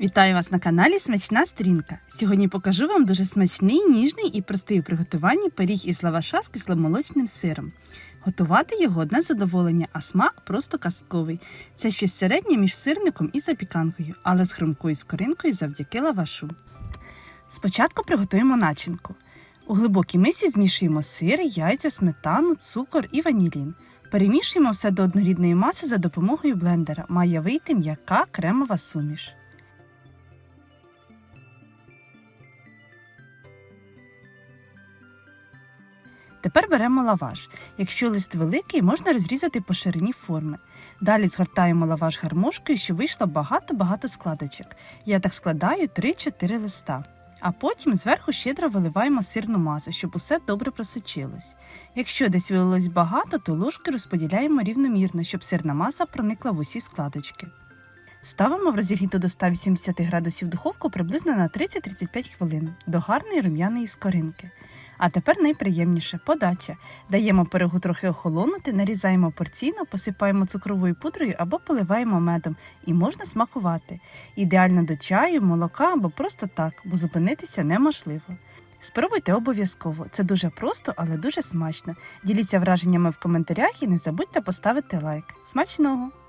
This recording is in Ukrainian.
Вітаю вас на каналі Смачна Стрінка. Сьогодні покажу вам дуже смачний, ніжний і простий у приготуванні пиріг із лаваша з кисломолочним сиром. Готувати його одне задоволення, а смак просто казковий. Це щось середнє між сирником і запіканкою, але з хрумкою скоринкою завдяки лавашу. Спочатку приготуємо начинку. У глибокій мисі змішуємо сир, яйця, сметану, цукор і ванілін. Перемішуємо все до однорідної маси за допомогою блендера. Має вийти м'яка кремова суміш. Тепер беремо лаваш. Якщо лист великий, можна розрізати по ширині форми. Далі згортаємо лаваш гармошкою, щоб вийшло багато-багато складочок. Я так складаю 3-4 листа. А потім зверху щедро виливаємо сирну масу, щоб усе добре просочилось. Якщо десь вилилось багато, то ложки розподіляємо рівномірно, щоб сирна маса проникла в усі складочки. Ставимо в розігріту до 180 градусів духовку приблизно на 30-35 хвилин до гарної рум'яної скоринки. А тепер найприємніше подача. Даємо пирогу трохи охолонути, нарізаємо порційно, посипаємо цукровою пудрою або поливаємо медом і можна смакувати. Ідеально до чаю, молока або просто так, бо зупинитися неможливо. Спробуйте обов'язково. Це дуже просто, але дуже смачно. Діліться враженнями в коментарях і не забудьте поставити лайк. Смачного!